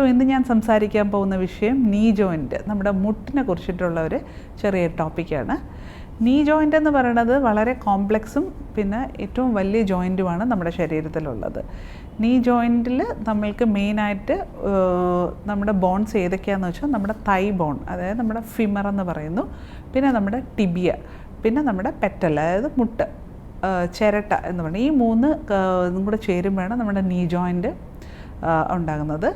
So ഇന്ന് ഞാൻ സംസാരിക്കാൻ പോകുന്ന വിഷയം നീ ജോയിന്റ് നമ്മുടെ മുട്ടിനെ കുറിച്ചിട്ടുള്ള ഒരു ചെറിയ ടോപ്പിക്കാണ് നീ ജോയിന്റ് എന്ന് പറയുന്നത് വളരെ കോംപ്ലക്സും പിന്നെ ഏറ്റവും വലിയ ജോയിന്റുമാണ് നമ്മുടെ ശരീരത്തിലുള്ളത്. നീ ജോയിന്റിൽ നമ്മൾക്ക് മെയിനായിട്ട് നമ്മുടെ ബോൺസ് ഏതൊക്കെയാണെന്ന് വെച്ചാൽ നമ്മുടെ തൈ ബോൺ അതായത് നമ്മുടെ ഫിമർ എന്ന് പറയുന്നു. പിന്നെ നമ്മുടെ ടിബിയ പിന്നെ നമ്മുടെ പെറ്റൽ അതായത് മുട്ട് ചിരട്ട എന്ന് പറയുന്നത് ഈ മൂന്ന് കൂടെ ചേരുമ്പോഴാണ് നമ്മുടെ നീ ജോയിന്റ് ഉണ്ടാകുന്നത്.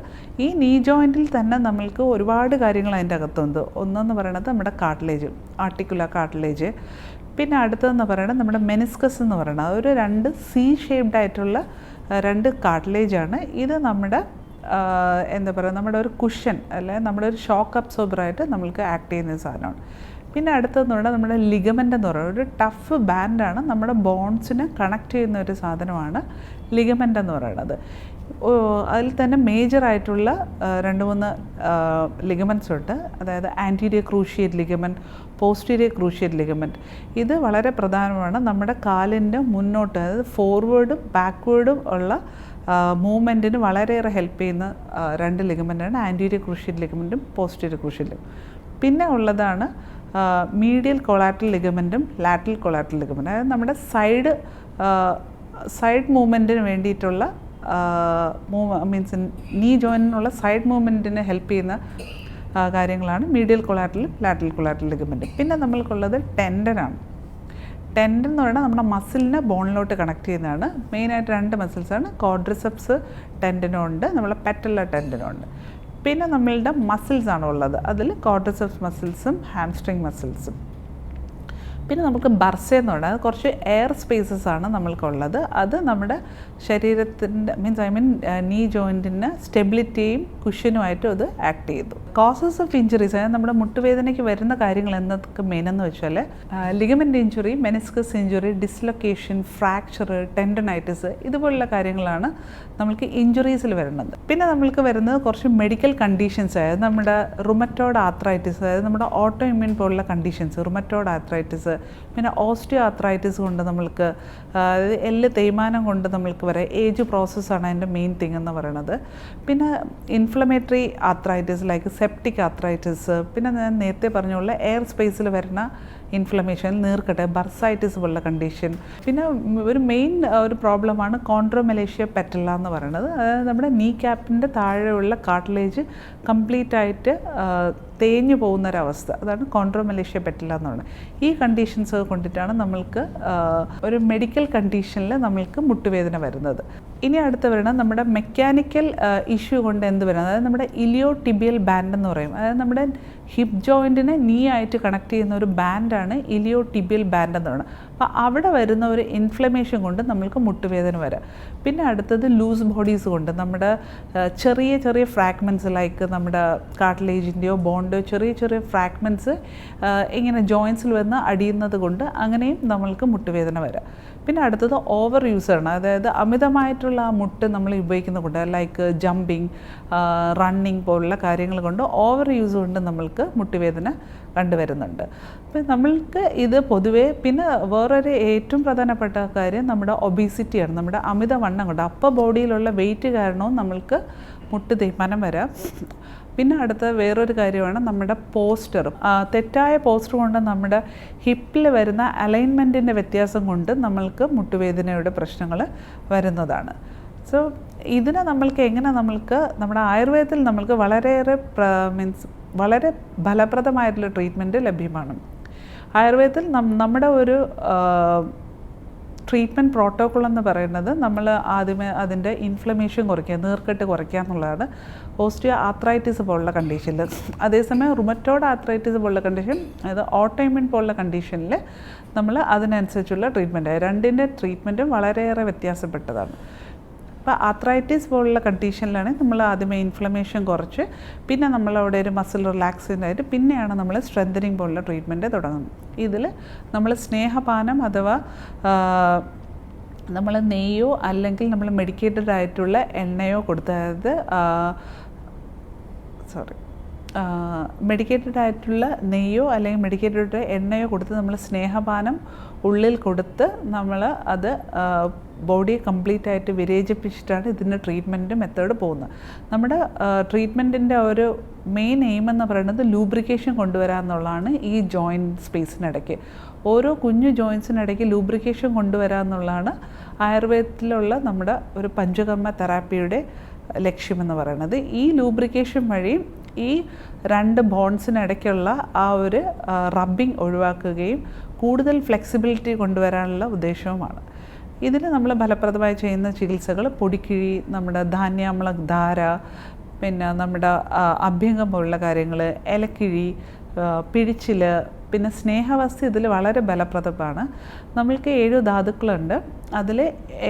ഈ നീ ജോയിന്റിൽ തന്നെ നമ്മൾക്ക് ഒരുപാട് കാര്യങ്ങൾ അതിന്റെ അകത്തുണ്ട്. ഒന്നെന്ന് പറയുന്നത് നമ്മുടെ കാട്ടിലേജ് ആർട്ടിക്കുലർ കാട്ടിലേജ് പിന്നെ അടുത്തതെന്ന് പറയുന്നത് നമ്മുടെ മെനിസ്കസ് എന്ന് പറയുന്നത് അതൊരു രണ്ട് സി ഷേപ്ഡ് ആയിട്ടുള്ള രണ്ട് കാട്ടിലേജാണ് ഇത് നമ്മുടെ എന്താ പറയുക നമ്മുടെ ഒരു കുഷൻ അല്ലെ നമ്മുടെ ഒരു ഷോക്ക് അബ്സോർബറായിട്ട് നമ്മൾക്ക് ആക്ട് ചെയ്യുന്ന സാധനമാണ്. പിന്നെ അടുത്തതെന്ന് പറഞ്ഞാൽ നമ്മുടെ ലിഗമെന്റ് എന്ന് പറയുന്നത് ഒരു ടഫ് ബാൻഡാണ് നമ്മുടെ ബോൺസിനെ കണക്ട് ചെയ്യുന്ന ഒരു സാധനമാണ് ലിഗമെന്റ് എന്ന് പറയുന്നത്. അതിൽ തന്നെ മേജറായിട്ടുള്ള രണ്ട് മൂന്ന് ലിഗമെന്റ്സ് ഉണ്ട്. അതായത് anterior cruciate ligament posterior cruciate ligament ഇത് വളരെ പ്രധാനമാണ്. നമ്മുടെ കാലിന്റെ മുന്നോട്ട് അതായത് ഫോർവേഡും ബാക്ക്വേഡും ഉള്ള മൂവ്മെന്റിന് വളരെയേറെ ഹെൽപ്പ് ചെയ്യുന്ന രണ്ട് ലിഗമെന്റാണ് ആന്റീരിയർ ക്രൂഷിയേറ്റ് ലിഗമെന്റും പോസ്റ്റീരിയർ ലിഗമെന്റും പിന്നെ ഉള്ളതാണ് മീഡിയൽ കൊളാറ്റൽ ലിഗമെന്റും ലാറ്റൽ കൊളാറ്റൽ ലിഗമെന്റും അതായത് നമ്മുടെ സൈഡ് സൈഡ് മൂവ്മെന്റിന് വേണ്ടിയിട്ടുള്ള മൂവ് മീൻസ് നീ ജോയിനുള്ള സൈഡ് മൂവ്മെന്റിന് ഹെൽപ്പ് ചെയ്യുന്ന കാര്യങ്ങളാണ് മീഡിയൽ കൊളാറ്റലും ലാറ്റൽ കൊളാറ്റൽ ലിഗമെന്റും പിന്നെ നമ്മൾക്കുള്ളത് ടെൻഡനാണ് ടെൻഡൻ എന്ന് പറയുന്നത് നമ്മുടെ മസിലിനെ ബോണിലോട്ട് കണക്ട് ചെയ്യുന്നതാണ്. മെയിനായിട്ട് രണ്ട് മസിൽസാണ് കോഡ്രിസെപ്സ് ടെൻഡനും ഉണ്ട്. നമ്മളെ പെറ്റല്ല ടെൻഡനും ഉണ്ട്. പിന്നെ നമ്മളുടെ മസിൽസ് ആണ് ഉള്ളത്. അതിൽ കോട്ടസെപ്സ് മസിൽസും ഹാംസ്ട്രിങ് മസിൽസും പിന്നെ നമുക്ക് ബർസ എന്ന് പറയുന്നത് കുറച്ച് എയർ സ്പേസസ് ആണ് നമ്മൾക്കുള്ളത്. അത് നമ്മുടെ ശരീരത്തിന്റെ മീൻസ് ഐ മീൻ നീ ജോയിന്റിന് സ്റ്റെബിലിറ്റിയും കുഷനുമായിട്ടും അത് ആക്ട് ചെയ്തു കോസസ് ഓഫ് ഇഞ്ചുറീസ് അതായത് നമ്മുടെ മുട്ടുവേദനയ്ക്ക് വരുന്ന കാര്യങ്ങൾ എന്നതൊക്കെ മെയിൻ എന്ന് വെച്ചാൽ ligament injury meniscus injury dislocation fracture tendinitis ഇതുപോലുള്ള കാര്യങ്ങളാണ് നമ്മൾക്ക് ഇഞ്ചുറീസിൽ വരുന്നത്. പിന്നെ നമ്മൾക്ക് വരുന്നത് കുറച്ച് മെഡിക്കൽ കണ്ടീഷൻസ് അതായത് നമ്മുടെ റുമറ്റോഡ് ആത്രൈറ്റിസ് അതായത് നമ്മുടെ ഓട്ടോ ഇമ്മ്യൂൺ പോലുള്ള കണ്ടീഷൻസ് റുമറ്റോഡ് ആത്രൈറ്റിസ് പിന്നെ ഓസ്റ്റിയോ ആത്രൈറ്റിസ് കൊണ്ട് നമ്മൾക്ക് എല്ല് തേയ്മാനം കൊണ്ട് നമ്മൾക്ക് വരെ ഏജ് പ്രോസസ്സാണ് അതിന്റെ മെയിൻ തിങ് എന്ന് പറയുന്നത്. പിന്നെ inflammatory arthritis like septic arthritis പിന്നെ ഞാൻ നേരത്തെ പറഞ്ഞുള്ള എയർ സ്പേസിൽ വരുന്ന ഇൻഫ്ലമേഷൻ നീർക്കട്ടെ ബർസൈറ്റിസ് പോലുള്ള കണ്ടീഷൻ പിന്നെ ഒരു മെയിൻ ഒരു പ്രോബ്ലമാണ് കോൺട്രോമലേഷ്യ പെറ്റല എന്ന് പറയുന്നത്. അതായത് നമ്മുടെ നീ ക്യാപ്പിന്റെ താഴെയുള്ള കാർട്ടിലേജ് കംപ്ലീറ്റ് ആയിട്ട് തേഞ്ഞു പോകുന്ന ഒരവസ്ഥ അതാണ് കോൺട്രോമലേഷ്യ പെറ്റല എന്ന് പറയുന്നത്. ഈ കണ്ടീഷൻസ് കൊണ്ടിട്ടാണ് നമ്മൾക്ക് ഒരു മെഡിക്കൽ കണ്ടീഷനിൽ നമ്മൾക്ക് മുട്ടുവേദന വരുന്നത്. ഇനി അടുത്ത് വരണം നമ്മുടെ മെക്കാനിക്കൽ ഇഷ്യൂ കൊണ്ട് എന്ത് വരുന്നത് അതായത് നമ്മുടെ ഇലിയോ ടിബിയൽ ബാൻഡ് എന്ന് പറയും. അതായത് നമ്മുടെ ഹിപ് ജോയിന്റിനെ നീ ആയിട്ട് കണക്ട് ചെയ്യുന്ന ഒരു ബാൻഡാണ് ഇലിയോ ടിബിയൽ ബാൻഡ് എന്ന് പറയുന്നത് അപ്പോൾ അവിടെ വരുന്ന ഒരു ഇൻഫ്ലമേഷൻ കൊണ്ട് നമ്മൾക്ക് മുട്ടുവേദന വരാം. പിന്നെ അടുത്തത് ലൂസ് ബോഡീസ് കൊണ്ട് നമ്മുടെ ചെറിയ ചെറിയ ഫ്രാഗ്മെന്റ്സ് ലൈക്ക് നമ്മുടെ കാർട്ടിലേജിന്റെയോ ബോണ്ടോ ചെറിയ ചെറിയ ഫ്രാഗ്മെന്റ്സ് ഇങ്ങനെ ജോയിൻസിൽ വന്ന് അടിയുന്നത് കൊണ്ട് അങ്ങനെയും നമ്മൾക്ക് മുട്ടുവേദന വരാം. പിന്നെ അടുത്തത് ഓവർ യൂസാണ് അതായത് അമിതമായിട്ടുള്ള ആ മുട്ട് നമ്മൾ ഉപയോഗിക്കുന്ന കൊണ്ട് ലൈക്ക് ജമ്പിങ് റണ്ണിങ് പോലുള്ള കാര്യങ്ങൾ കൊണ്ട് ഓവർ യൂസ് കൊണ്ട് നമ്മൾക്ക് മുട്ടുവേദന കണ്ടുവരുന്നുണ്ട്. അപ്പം നമ്മൾക്ക് ഇത് പൊതുവേ പിന്നെ വേറൊരു ഏറ്റവും പ്രധാനപ്പെട്ട കാര്യം നമ്മുടെ ഒബീസിറ്റിയാണ്. നമ്മുടെ അമിതവണ്ണം കൊണ്ട് അപ്പർ ബോഡിയിലുള്ള വെയിറ്റ് കാരണവും നമ്മൾക്ക് മുട്ട് തേയ്മാനം വരാം. പിന്നെ അടുത്ത വേറൊരു കാര്യമാണ് നമ്മുടെ പോസ്റ്റർ തെറ്റായ പോസ്റ്റർ കൊണ്ട് നമ്മുടെ ഹിപ്പിൽ വരുന്ന അലൈൻമെന്റിന്റെ വ്യത്യാസം കൊണ്ട് നമ്മൾക്ക് മുട്ടുവേദനയുടെ പ്രശ്നങ്ങൾ വരുന്നതാണ്. സോ ഇതിനെ നമ്മൾക്ക് എങ്ങനെ നമ്മൾക്ക് നമ്മുടെ ആയുർവേദത്തിൽ നമ്മൾക്ക് വളരെയേറെ മീൻസ് വളരെ ഫലപ്രദമായിട്ടുള്ള ട്രീറ്റ്മെന്റ് ലഭ്യമാണ്. ആയുർവേദത്തിൽ നമ്മുടെ ഒരു ട്രീറ്റ്മെന്റ് പ്രോട്ടോക്കോൾ എന്ന് പറയുന്നത് നമ്മൾ ആദ്യമേ അതിന്റെ ഇൻഫ്ലമേഷൻ കുറയ്ക്കുക നീർക്കെട്ട് കുറയ്ക്കുക എന്നുള്ളതാണ്. ഓസ്റ്റിയോ ആത്രൈറ്റിസ് പോലുള്ള കണ്ടീഷനിൽ അതേസമയം റുമറ്റോഡ് ആത്രൈറ്റിസ് പോലുള്ള കണ്ടീഷൻ അതായത് ഓട്ടോമിൻ പോലുള്ള കണ്ടീഷനിൽ നമ്മൾ അതിനനുസരിച്ചുള്ള ട്രീറ്റ്മെന്റ് രണ്ടിന്റെ ട്രീറ്റ്മെന്റും വളരെയേറെ വ്യത്യാസപ്പെട്ടതാണ്. അപ്പോൾ ആത്രൈറ്റിസ് പോലുള്ള കണ്ടീഷനിലാണ് നമ്മൾ ആദ്യമേ ഇൻഫ്ലമേഷൻ കുറച്ച് പിന്നെ നമ്മൾ അവിടെ ഒരു മസിൽ റിലാക്സിന്റെ ആയിട്ട് പിന്നെയാണ് നമ്മൾ സ്ട്രെങ്തനിങ് പോലുള്ള ട്രീറ്റ്മെന്റ് തുടങ്ങുന്നത്. ഇതിൽ നമ്മൾ സ്നേഹപാനം അഥവാ നമ്മൾ നെയ്യോ അല്ലെങ്കിൽ നമ്മൾ മെഡിക്കേറ്റഡ് ആയിട്ടുള്ള എണ്ണയോ കൊടുത്തത് സോറി മെഡിക്കേറ്റഡ് ആയിട്ടുള്ള നെയ്യോ അല്ലെങ്കിൽ മെഡിക്കേറ്റഡ് എണ്ണയോ കൊടുത്ത് നമ്മൾ സ്നേഹപാനം ഉള്ളിൽ കൊടുത്ത് നമ്മൾ അത് ബോഡിയെ കംപ്ലീറ്റ് ആയിട്ട് വിരേചിപ്പിച്ചിട്ടാണ് ഇതിന്റെ ട്രീറ്റ്മെന്റ് മെത്തേഡ് പോകുന്നത്. നമ്മുടെ ട്രീറ്റ്മെന്റിന്റെ ഒരു മെയിൻ എയിം എന്ന് പറയുന്നത് ലൂബ്രിക്കേഷൻ കൊണ്ടുവരാം എന്നുള്ളതാണ് ഈ ജോയിന്റ് സ്പേസിനിടയ്ക്ക് ഓരോ കുഞ്ഞു ജോയിൻസിനിടയ്ക്ക് ലൂബ്രിക്കേഷൻ കൊണ്ടുവരാം എന്നുള്ളതാണ് ആയുർവേദത്തിലുള്ള നമ്മുടെ ഒരു പഞ്ചകർമ്മ തെറാപ്പിയുടെ ലക്ഷ്യമെന്ന് പറയുന്നത്. ഈ ലൂബ്രിക്കേഷൻ വഴി ഈ രണ്ട് ബോൺസിനിടയ്ക്കുള്ള ആ ഒരു റബ്ബിംഗ് ഒഴിവാക്കുകയും കൂടുതൽ ഫ്ലെക്സിബിലിറ്റി കൊണ്ടുവരാനുള്ള ഉദ്ദേശവുമാണ്. ഇതിന് നമ്മൾ ഫലപ്രദമായി ചെയ്യുന്ന ചികിത്സകൾ പൊടിക്കിഴി നമ്മുടെ ധാന്യാമ്ല ധാര പിന്നെ നമ്മുടെ അഭ്യംഗം പോലുള്ള കാര്യങ്ങൾ ഇലക്കിഴി പിഴിച്ചിൽ പിന്നെ സ്നേഹവസ്തു ഇതിൽ വളരെ ഫലപ്രദമാണ്. നമ്മൾക്ക് ഏഴ് ധാതുക്കളുണ്ട്. അതിൽ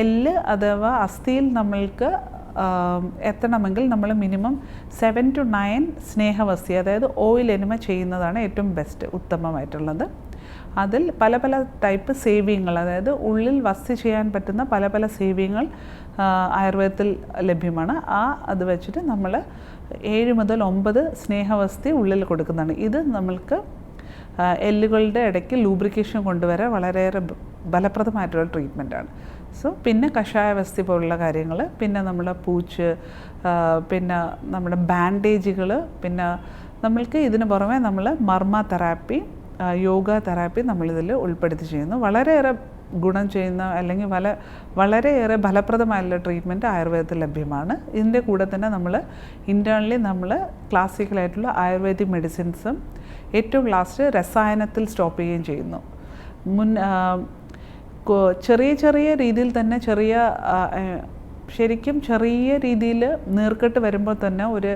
എല്ല് അഥവാ അസ്ഥിയിൽ നമ്മൾക്ക് എത്തണമെങ്കിൽ നമ്മൾ മിനിമം സെവൻ ടു നയൻ സ്നേഹവസ്തി അതായത് ഓയിൽ എനിമ ചെയ്യുന്നതാണ് ഏറ്റവും ബെസ്റ്റ് ഉത്തമമായിട്ടുള്ളത്. അതിൽ പല പല ടൈപ്പ് സേവിങ്ങൾ അതായത് ഉള്ളിൽ വസ്തി ചെയ്യാൻ പറ്റുന്ന പല പല സേവിങ്ങൾ ആയുർവേദത്തിൽ ലഭ്യമാണ്. ആ അത് വെച്ചിട്ട് നമ്മൾ ഏഴ് മുതൽ ഒമ്പത് സ്നേഹവസ്തി ഉള്ളിൽ കൊടുക്കുന്നതാണ്. ഇത് നമ്മൾക്ക് എല്ലുകളുടെ ഇടയ്ക്ക് ലൂബ്രിക്കേഷൻ കൊണ്ടുവരാൻ വളരെയേറെ ഫലപ്രദമായിട്ടുള്ള ട്രീറ്റ്മെന്റാണ് സോ പിന്നെ കഷായവസ്തി പോലുള്ള കാര്യങ്ങൾ പിന്നെ നമ്മുടെ പൂച്ച് പിന്നെ നമ്മുടെ ബാൻഡേജുകൾ പിന്നെ നമ്മൾക്ക് ഇതിന് പുറമെ നമ്മൾ മർമ്മ തെറാപ്പി യോഗ തെറാപ്പി നമ്മളിതിൽ ഉൾപ്പെടുത്തി ചെയ്യുന്നു. വളരെയേറെ ഗുണം ചെയ്യുന്ന അല്ലെങ്കിൽ വല വളരെയേറെ ഫലപ്രദമായുള്ള ട്രീറ്റ്മെന്റ് ആയുർവേദത്തിൽ ലഭ്യമാണ്. ഇതിന്റെ കൂടെ തന്നെ നമ്മൾ ഇന്റേർണലി നമ്മൾ ക്ലാസിക്കലായിട്ടുള്ള ആയുർവേദിക് മെഡിസിൻസും ഏറ്റവും ലാസ്റ്റ് രസായനത്തിൽ സ്റ്റോപ്പ് ചെയ്യുകയും ചെയ്യുന്നു. മുൻ ചെറിയ ചെറിയ രീതിയിൽ തന്നെ ചെറിയ ശരിക്കും ചെറിയ രീതിയിൽ നീർക്കെട്ട് വരുമ്പോൾ തന്നെ ഒരു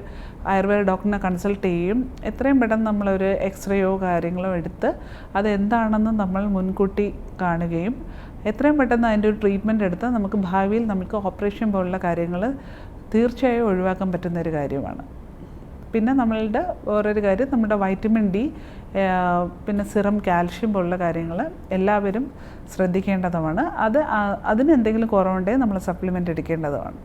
ആയുർവേദ ഡോക്ടറിനെ കൺസൾട്ട് ചെയ്യും. എത്രയും പെട്ടെന്ന് നമ്മളൊരു എക്സ്റേയോ കാര്യങ്ങളോ എടുത്ത് അതെന്താണെന്ന് നമ്മൾ മുൻകൂട്ടി കാണുകയും എത്രയും പെട്ടെന്ന് അതിന്റെ ഒരു ട്രീറ്റ്മെന്റ് എടുത്ത് നമുക്ക് ഭാവിയിൽ നമുക്ക് ഓപ്പറേഷൻ പോലുള്ള കാര്യങ്ങൾ തീർച്ചയായും ഒഴിവാക്കാൻ പറ്റുന്ന ഒരു കാര്യമാണ്. പിന്നെ നമ്മളുടെ വേറൊരു കാര്യം നമ്മുടെ വൈറ്റമിൻ ഡി പിന്നെ സിറം കാൽഷ്യം പോലുള്ള കാര്യങ്ങൾ എല്ലാവരും ശ്രദ്ധിക്കേണ്ടതുമാണ്. അത് അതിന് എന്തെങ്കിലും കുറവുണ്ടെങ്കിൽ നമ്മൾ സപ്ലിമെന്റ് എടുക്കേണ്ടതുമാണ്.